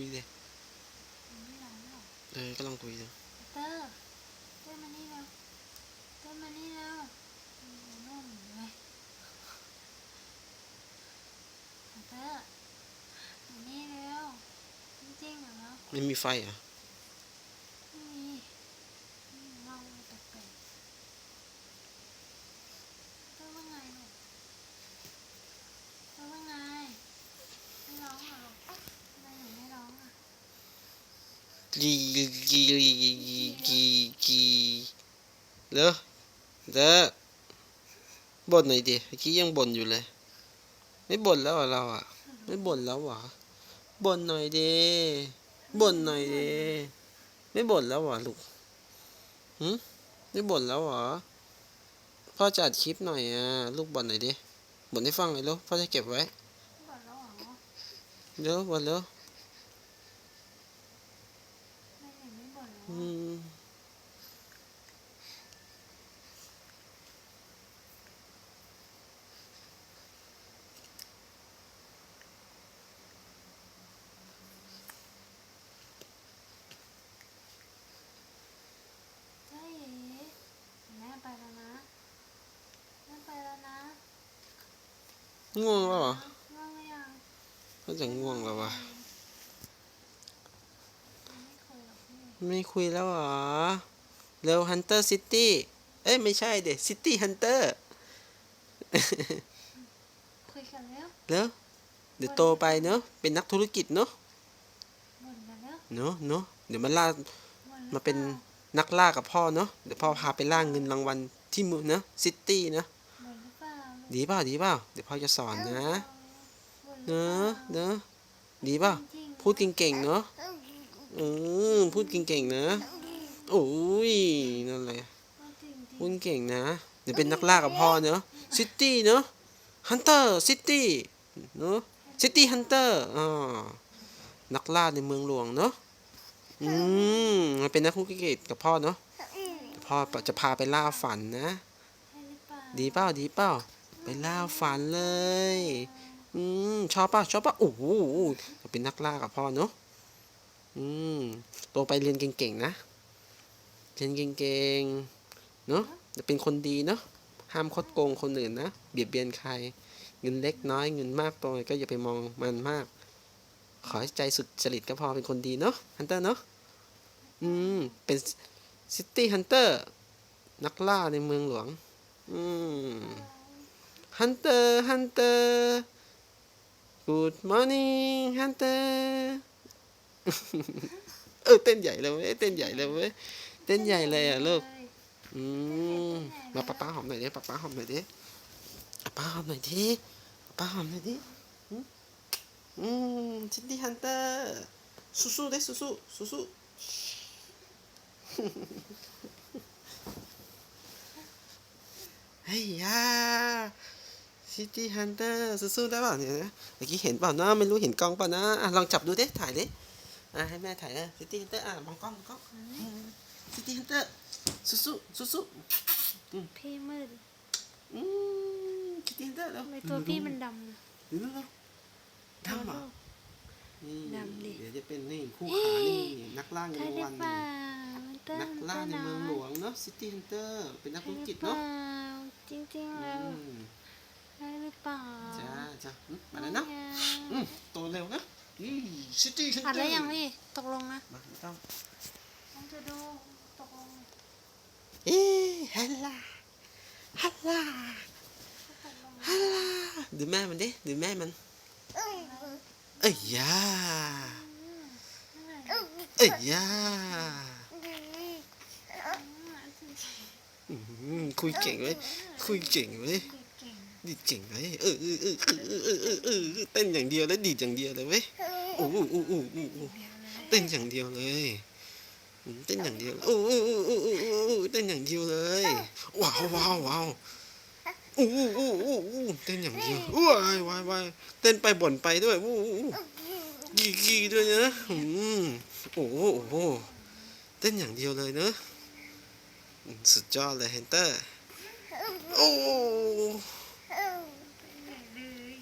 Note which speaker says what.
Speaker 1: คุยเลย
Speaker 2: ไม่ร้องหรอก
Speaker 1: เออกำลังคุยเลย
Speaker 2: เตอร์เตอร์มานี่แล้วเตอร์มานี่แล้วอยู่โน่นอยู่เลยเตอร์มานี่แล้วจริงๆเหรอเนาะ
Speaker 1: ไม่มีไฟเหรอะ
Speaker 2: ไม่มีไม่มีเล่าแปลกๆเตอร์ว่าไงลูกเตอร์ว่าไงไม่ร้องเหรอลูกทำไมหนูไม่ร้องอะ
Speaker 1: กีกีกีกีกีเด้อเด้อบ่นหน่อยดิเมื่อกี้ยังบ่นอยู่เลย ไม่บ่นแล้วเหรอเราอะ ไม่บ่นแล้วเหรอบ่นหน่อยดิบ่นหน่อยดิไม่บ่นแล้วเหรอลูกหืมไม่บ่นแล้วเหรอพ่อจะอัดคลิปหน่อยอะลูกบ่นหน่อยดิบ่นให้ฟังหน่อยลูกพ่อจะเก็บไว้
Speaker 2: บ่นแล้วเหรอ
Speaker 1: เร็วบ่นเร็ว
Speaker 2: ไม่เห็นไม่บ่นแล้ว
Speaker 1: อื
Speaker 2: อะ
Speaker 1: ม
Speaker 2: ใช่แม่ไปแล้วนะแม่ไปแล้วนะ
Speaker 1: ง่วงแล้วเหรอ
Speaker 2: ง่วงหรือยัง
Speaker 1: ก็จะง่วงแล้ววะ
Speaker 2: ไม่เคยหรอกพี่
Speaker 1: ไม่คุยแล้วเหรอเร็วฮันเตอร์ซิตี้เอ้ย ไม่ใช่เด็ซิตี้ฮันเตอร์
Speaker 2: คุยกันแล้ว
Speaker 1: เร็วเดี๋ยวโตไปเนอะเป็นนักธุรกิจเนอะ
Speaker 2: บ่นกันแล้ว
Speaker 1: เนอะเนอะเดี๋ยวมาล่า
Speaker 2: บ่นหรือ
Speaker 1: มาเป็น
Speaker 2: ปล่
Speaker 1: นักล่ากับพ่อเนอะเดี๋ยวพ่อพาไปล่าเงินรางวัลที่มือเนอะซิตี้นะ
Speaker 2: บ่นหรือเปล่า
Speaker 1: ดีเปล่าดีเปล่าเดี๋ยวพ่อจะสอนนะ เน
Speaker 2: อะเน
Speaker 1: อะดีเปล่าพูดเก่งๆเนอะเออพูดเก่งๆนะโอ้ยนั่นแหละ
Speaker 2: พูดจริงๆ
Speaker 1: พูดเก่งนะ เดี๋ยวเป็นนักล่ากับพ่อเนอะซิตี้เนอะฮันเตอร์ซิตี้เนอะซิตี้ฮันเตอร์อ่านักล่าในเมืองหลวงเนอะอืมมาเป็นนักธุรกิจกับพ่อเนอะพ่อจะพาไปล่าฝันนะ ดีเปล่าดีเปล่า ล่าฝันเลย อืมชอบป่ะชอบป่ะโอ้โหจะเป็นนักล่ากับพ่อเนอะอืมโตไปเรียนเก่งๆนะเรียนเก่งๆเนอะจะเป็นคนดีเนอะห้ามคดโกงคนอื่นนะเบียดเบียนใคร เงินเล็กน้อยเงินมากโตก็อย่าไปมองมันมาก ขอให้ใจสุดจริตก็พอเป็นคนดีเนาะฮันเตอร์เนาะอืมเป็นซิตี้ฮันเตอร์นักล่าในเมืองหลวง อืม ฮันเตอร์ฮันเตอร์ Good morning ฮันเตอร์เออเต้นใหญ่เลยเว้ยเต้นใหญ่เลยเว้ยเต้นใหญ่เลยอะลูกอืมมาป้าป้าหอมหน่อยดิป้าป้าหอมหน่อยดิป้าหอมหน่อยดิป้าหอมหน่อยดิอืมอืมซิตี้ฮันเตอร์สู้ๆเด้สู้ๆสู้ๆเฮ้ยยา ซิตี้ฮันเตอร์สู้ๆได้เปล่าเนี่ยนะเมื่อกี้เห็นเปล่านะไม่รู้เห็นกล้องเปล่านะอะลองจับดูดิถ่ายดิอะให้แม่ถ่ายนะซิตี้ฮันเตอร์อะมองกล้องมองกล้องซิตี้ฮันเตอร์สู้ๆสู้
Speaker 2: พี่มืด
Speaker 1: ๆอืมซิตี้ฮันเตอร์แล้ว
Speaker 2: ทำไมตัวพี่มันดำนะ
Speaker 1: ดูดูดูดำเหรอนี่
Speaker 2: ดำดิ
Speaker 1: เดี๋ยวจะเป็นนี่คู่ขานี่นักล่าเงิน
Speaker 2: ใช่
Speaker 1: ราง
Speaker 2: หรือ
Speaker 1: วัล
Speaker 2: เปล่าเตอร์
Speaker 1: นักล่าใน
Speaker 2: ตร์
Speaker 1: เมืองหลว
Speaker 2: นะ
Speaker 1: งเนาะซิตี้ฮันเตอร์เป็นนัก
Speaker 2: ใช่
Speaker 1: ธุร
Speaker 2: หรื
Speaker 1: กิจ
Speaker 2: อเปล่า
Speaker 1: เนาะ
Speaker 2: จริงๆแล้ว
Speaker 1: อืม
Speaker 2: ใช่หรือเปล่า
Speaker 1: จ้าจ้าอืมมาแล้วนะอืมโตเร็วนะอืมซิตี้ฮันเตอร์
Speaker 2: อัดแล้วยังพี่ตกลงนะ
Speaker 1: มาไม่ต้อง
Speaker 2: ผมจะดูตกลง
Speaker 1: เอ๊ะฮัลล่าฮัลล่า
Speaker 2: ตกลง
Speaker 1: ฮัลล่าดูแม่มันดิดูแม่มันเอ้ยยา
Speaker 2: อืม
Speaker 1: เอ้ยยาอืมคุยเก่งเว้ยคุยเก่งเว้ย ดีเจ๋งไงเออเออเออเออเออเออเต้นอย่างเดียวแล้วดีดอย่างเดียวเลยเว้ยโอ้โอ้โอ้โอ้โอ้
Speaker 2: เต้
Speaker 1: นอย่างเดียวเลยเต้นอย่างเดียวโอ้โอ้โอ้โอ้โอ้เต้นอย่างเดียวเลยว้าวว้าวว้าวโอ้โอ้โอ้โอ้เต้นอย่างเดียววายวายวายเต้นไปบ่นไปด้วยโอ้โอ้กี่กี่ด้วยนะอืมโอ้โอ้เต้นอย่างเดียวเลยเนอะสุดยอดเลยเฮนเตอร์โอ้